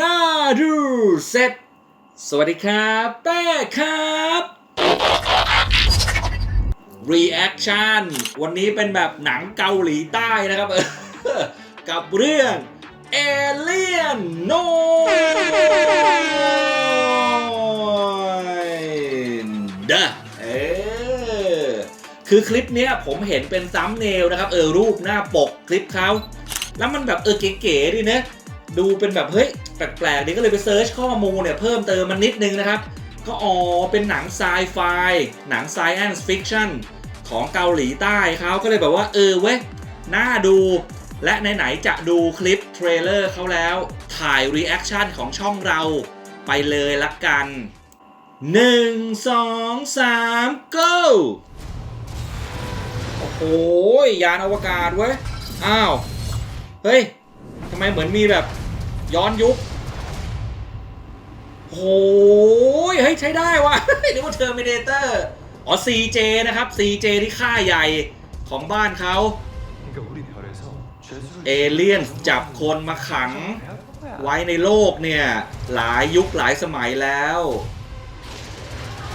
น่าดูเสร็จ สวัสดีครับแป้ครับ Reaction วันนี้เป็นแบบหนังเกาหลีใต้นะครับเออกับเรื่อง Alien No เดเออคือคลิปเนี้ยผมเห็นเป็นซัมเนลนะครับ เออรูปหน้าปกคลิปเขา แล้วมันแบบเออเก๋ๆดีนะ ดูเป็นแบบเฮ้ยแปลกๆดีก็เลยไปเซิร์ชข้อมูลเนี่ยเพิ่มเติมมันนิดนึงนะครับ ก็อ๋อเป็นหนังไซไฟหนัง Science Fiction ของเกาหลีใต้เขาก็เลยแบบว่าเออเว้ยน่าดูและไหนๆจะดูคลิปเทรลเลอร์เขาแล้ว ถ่ายรีแอคชั่นของช่องเราไปเลยละกัน 1 2 3 go โอ้โห ยานอวกาศเว้ย อ้าว เฮ้ย ทำไมเหมือนมีแบบ ย้อนยุคโอ้ยเฮ้ยใช้ได้วะนึกว่าเทอร์มินเตอร์อ๋อ CJ นะครับ CJ ที่ค่าใหญ่ของบ้านเขาเอเลี่ยนจับคนมาขังไว้ในโลกเนี่ย หลายยุคหลายสมัยแล้ว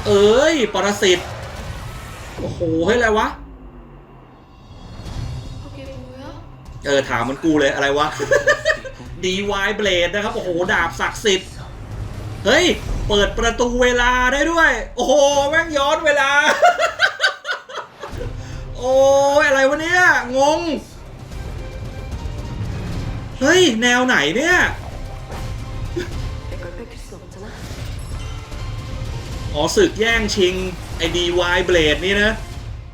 เอ้ย ปรสิตโอ้โหให้ยอะไรวะ เออ ถามมันกูเลยอะไรวะ ดีวายเบลดนะครับ โอ้โห ดาบศักดิ์สิทธิ์ เฮ้ย เปิดประตูเวลาได้ด้วย โอ้โห แม่งย้อนเวลา โอ้อะไรวะเนี่ย งง เฮ้ย แนวไหนเนี่ยอ๋อศึกแย่งชิง ไอ้ดีวายเบลดนี่นะ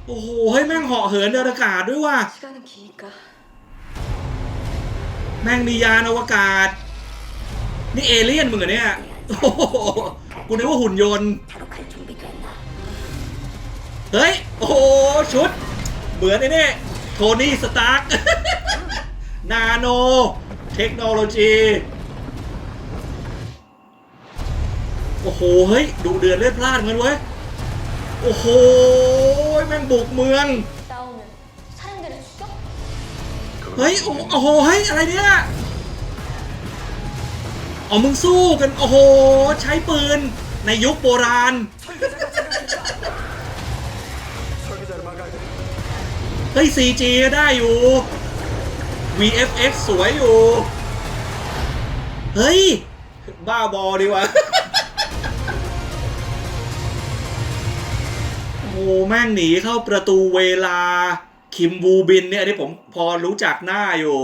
โอ้โหเฮ้ยแม่งเหาะเหินเดินอากาศด้วยว่ะ แม่งมียานอวกาศ นี่เอเลี่ยนมึงเหรอเนี่ยโอ้โหกูนึกว่าหุ่นยนต์ เฮ้ย โอ้โห ชุด เหมือนไอ้นี่โทนี่สตาร์กนาโน เทคโนโลยี โอ้โห เฮ้ย ดูเดือนเล่นพลาดเหมือนเว้ย โอ้โห แม่งบุกเมือง เฮ้ยโอ้โหเฮ้ยอะไรเนี่ยเอามึงสู้กันโอ้โหใช้ปืนในยุคโบราณเฮ้ย CG ได้อยู่ VFX สวยอยู่ เฮ้ย บ้าบอดีวะโอ้แม่งหนีเข้าประตูเวลา คิมบูบินเนี่ยอันนี้ผมพอรู้จักหน้าอยู่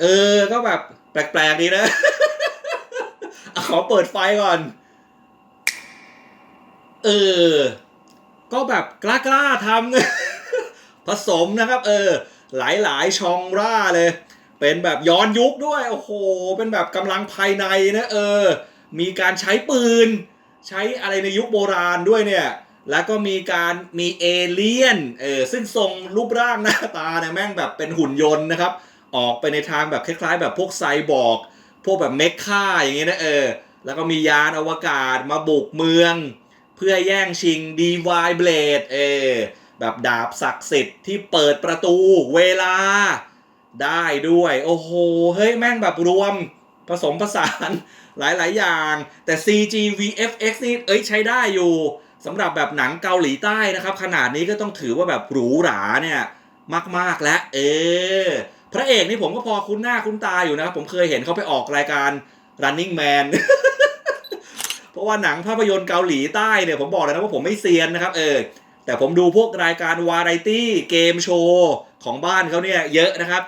เออ ก็แบบ แปลกๆดีนะ ขอเปิดไฟก่อน เออ ก็แบบกล้าๆทำผสมนะครับ เออ หลายๆชองร่าเลย เป็นแบบย้อนยุคด้วย โอ้โห เป็นแบบกำลังภายในนะ เออ มีการใช้ปืน ใช้อะไรในยุคโบราณด้วยเนี่ย แล้วก็มีการมีเอเลี่ยนเออซึ่งทรงรูปร่างหน้าตาเนี่ยแม่งแบบเป็นหุ่นยนต์นะครับ ออกไปในทางแบบคล้ายๆ แบบพวกไซบอร์กพวกแบบเมคค่าอย่างเงี้ยนะเออแล้วก็มียานอวกาศมาบุกเมือง เพื่อแย่งชิง DY Blade เออแบบดาบศักดิ์สิทธิ์ที่เปิดประตูเวลาได้ด้วย โอ้โห เฮ้ย แม่งแบบรวมผสมผสานหลายๆอย่าง แต่ CG VFX นี่ เอ้ยใช้ได้อยู่ สำหรับแบบหนังเกาหลีใต้นะครับ ขนาดนี้ก็ต้องถือว่าแบบหรูหราเนี่ยมาก ๆ แล้วเออพระเอกนี่ผมก็พอคุ้นหน้าคุ้นตาอยู่นะครับ ผมเคยเห็นเขาไปออกรายการ Running Man เพราะว่าหนังภาพยนตร์เกาหลีใต้เนี่ยผมบอกเลยนะว่าผมไม่เซียนนะครับ เออ แต่ผมดูพวกรายการวาไรตี้เกมโชว์ของบ้านเขาเนี่ยเยอะนะครับ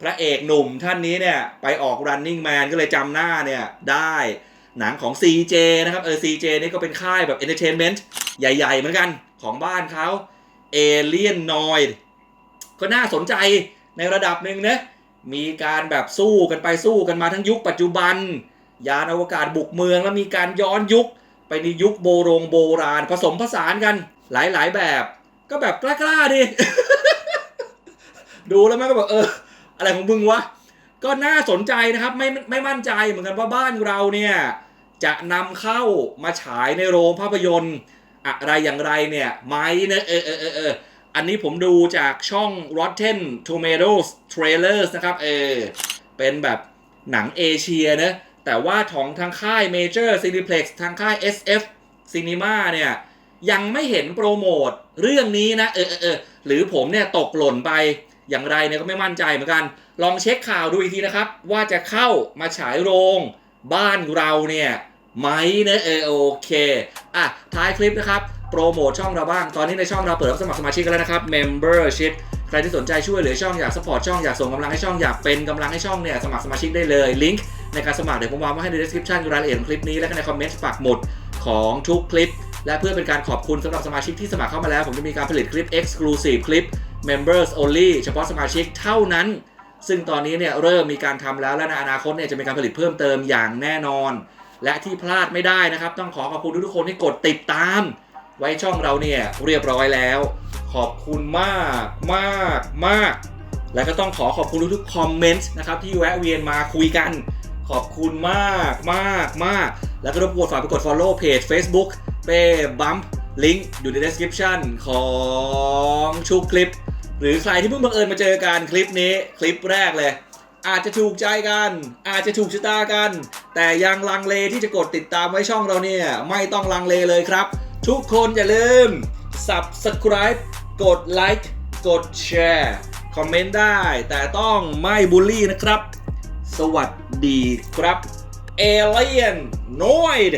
พระเอกหนุ่มท่านนี้เนี่ยไปออก Running Man ก็เลยจำหน้าเนี่ยได้ หนังของ CJ นะครับเออ CJ นี่ก็เป็นค่ายแบบ Entertainment ใหญ่ ๆ เหมือนกันของบ้านเขา Alien Noid ก็น่าสนใจในระดับหนึ่งนะมีการแบบสู้กันไปสู้กันมาทั้งยุคปัจจุบัน ยานอวกาศบุกเมืองแล้วมีการย้อนยุคไปในยุคโบโรงโบราณผสมผสานกันหลายๆแบบ ก็แบบกล้าๆดิ ดูแล้วแม่งก็แบบเออ อะไรของมึงวะ ก็น่าสนใจนะครับไม่ไม่มั่นใจเหมือนกันว่าบ้านเราเนี่ยจะนำเข้ามาฉายในโรงภาพยนตร์อะไรอย่างไรเนี่ยไหมนะเออเออเออเอออันนี้ผมดูจากช่อง Rotten Tomatoes Trailers นะครับเออเป็นแบบหนังเอเชียนะแต่ว่าของทางค่าย Major Cineplex ทางค่าย SF Cinema เนี่ยยังไม่เห็นโปรโมทเรื่องนี้นะเออเออเออหรือผมเนี่ยตกหล่นไป อย่างไรเนี่ยก็ไม่มั่นใจเหมือนกัน ลองเช็คข่าวดูอีกทีนะครับ ว่าจะเข้ามาฉายโรงบ้านเราเนี่ยไหมนะเออโอเคอะท้ายคลิปนะครับ โปรโมทช่องเราบ้าง ตอนนี้ในช่องเราเปิดรับสมัครสมาชิกกันแล้วนะครับ Membership ใครที่สนใจช่วยเหลือช่องอยากสปอร์ตช่องอยากส่งกำลังให้ช่องอยากเป็นกำลังให้ช่องเนี่ยสมัครสมาชิกได้เลยลิงก์ในการสมัครเดี๋ยวผมวางไว้ให้ใน description รายละเอียดของคลิปนี้แล้วก็ในคอมเมนต์ปักหมุดของทุกคลิป และเพื่อเป็นการขอบคุณสำหรับสมาชิกที่สมัครเข้ามาแล้ว ผมจะมีการผลิตคลิป exclusive คลิป members only เฉพาะสมาชิกเท่านั้น ซึ่งตอนนี้เนี่ยเริ่มมีการทำแล้วและในอนาคตเนี่ยจะมีการผลิตเพิ่มเติมอย่างแน่นอน และที่พลาดไม่ได้นะครับ ต้องขอขอบคุณทุกๆคนที่กดติดตาม ไว้ช่องเราเนี่ยเรียบร้อยแล้ว ขอบคุณมากมากมากและก็ต้องขอขอบคุณทุกๆคอมเมนต์นะครับที่แวะเวียนมาคุยกัน ขอบคุณมากมากมากแล้วก็รบกวนฝากไปกด follow เพจ Facebook เป้บัมลิงก์อยู่ใน description ของชุกคลิป หรือใครที่เพิ่งบังเอิญมาเจอกันคลิปนี้คลิปแรกเลย อาจจะถูกใจกัน อาจจะถูกชะตากัน แต่ยังลังเลที่จะกดติดตามไว้ช่องเราเนี่ย ไม่ต้องลังเลเลยครับ ทุกคนอย่าลืม subscribe กดไลค์กดแชร์คอมเมนต์ได้ แต่ต้องไม่บูลลี่นะครับ สวัสดีครับ Alien Noid